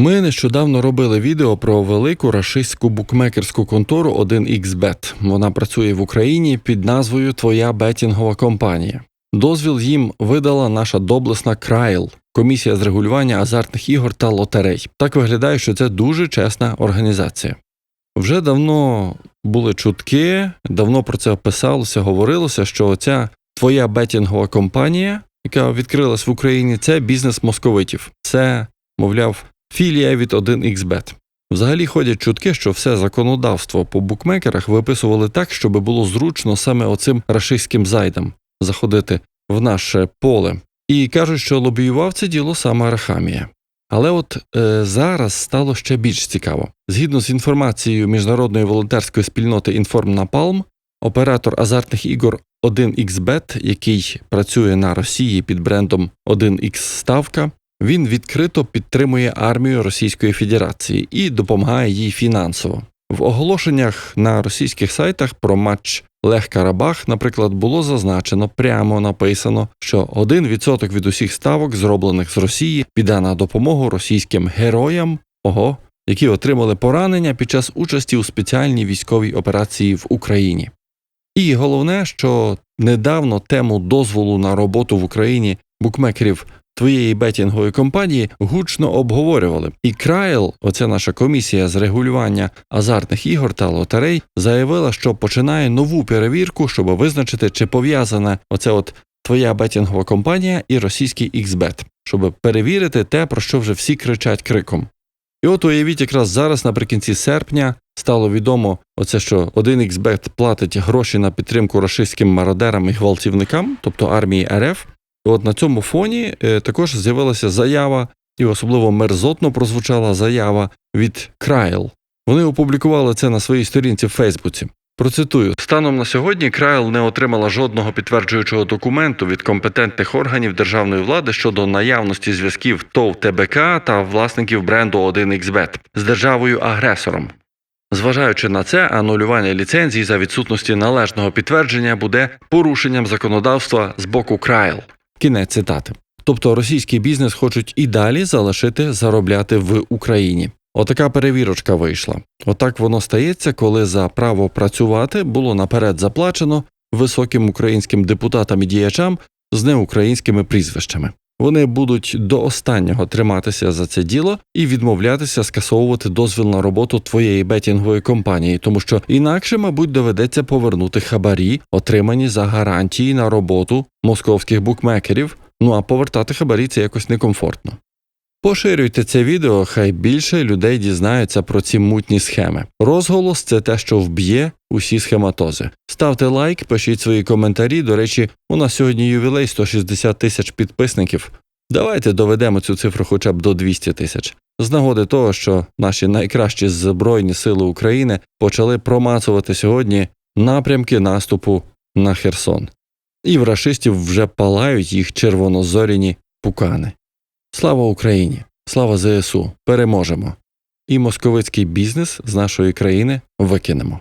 Ми нещодавно робили відео про велику рашистську букмекерську контору 1xBet. Вона працює в Україні під назвою Твоя бетінгова компанія. Дозвіл їм видала наша доблесна Крайл, комісія з регулювання азартних ігор та лотерей. Так виглядає, що це дуже чесна організація. Вже давно були чутки, давно про це писалося, говорилося, що оця твоя бетінгова компанія, яка відкрилась в Україні, це бізнес московитів. Це, мовляв, філія від 1xBet. Взагалі ходять чутки, що все законодавство по букмекерах виписували так, щоб було зручно саме оцим рашистським зайдам заходити в наше поле. І кажуть, що лобіював це діло саме Арахамія. Але от е, зараз стало ще більш цікаво. Згідно з інформацією міжнародної волонтерської спільноти Інформнапалм, оператор азартних ігор 1xBet, який працює на Росії під брендом 1x Ставка, він відкрито підтримує армію Російської Федерації і допомагає їй фінансово. В оголошеннях на російських сайтах про матч Лех Карабах, наприклад, було зазначено прямо написано, що 1% від усіх ставок, зроблених з Росії, піде на допомогу російським героям, ого, які отримали поранення під час участі у спеціальній військовій операції в Україні. І головне, що недавно тему дозволу на роботу в Україні букмекерів твоєї бетінгової компанії гучно обговорювали. І Крайл, оця наша комісія з регулювання азартних ігор та лотерей, заявила, що починає нову перевірку, щоб визначити, чи пов'язана оця от твоя бетінгова компанія і російський XBet, щоб перевірити те, про що вже всі кричать криком. І от уявіть, якраз зараз, наприкінці серпня, стало відомо, оце що 1xBet платить гроші на підтримку рашистським мародерам і гвалтівникам, тобто армії РФ. От на цьому фоні е, також з'явилася заява, і особливо мерзотно прозвучала заява від Крайл. Вони опублікували це на своїй сторінці в Фейсбуці. Процитую: станом на сьогодні Крайл не отримала жодного підтверджуючого документу від компетентних органів державної влади щодо наявності зв'язків ТОВ ТБК та власників бренду 1xBet з державою-агресором. Зважаючи на це, анулювання ліцензії за відсутності належного підтвердження буде порушенням законодавства з боку Крайл. Кінець цитати. Тобто російський бізнес хочуть і далі залишити заробляти в Україні. Отака перевірочка вийшла. Отак воно стається, коли за право працювати було наперед заплачено високим українським депутатам і діячам з неукраїнськими прізвищами. Вони будуть до останнього триматися за це діло і відмовлятися скасовувати дозвіл на роботу твоєї бетінгової компанії, тому що інакше, мабуть, доведеться повернути хабарі, отримані за гарантії на роботу московських букмекерів. Ну а повертати хабарі це якось некомфортно. Поширюйте це відео, хай більше людей дізнаються про ці мутні схеми. Розголос це те, що вб'є усі схематози. Ставте лайк, пишіть свої коментарі. До речі, у нас сьогодні ювілей 160 тисяч підписників. Давайте доведемо цю цифру хоча б до 200 тисяч. З нагоди того, що наші найкращі Збройні сили України почали промацувати сьогодні напрямки наступу на Херсон. І в рашистів вже палають їх червонозоряні пукани. Слава Україні! Слава ЗСУ! Переможемо! І московицький бізнес з нашої країни викинемо.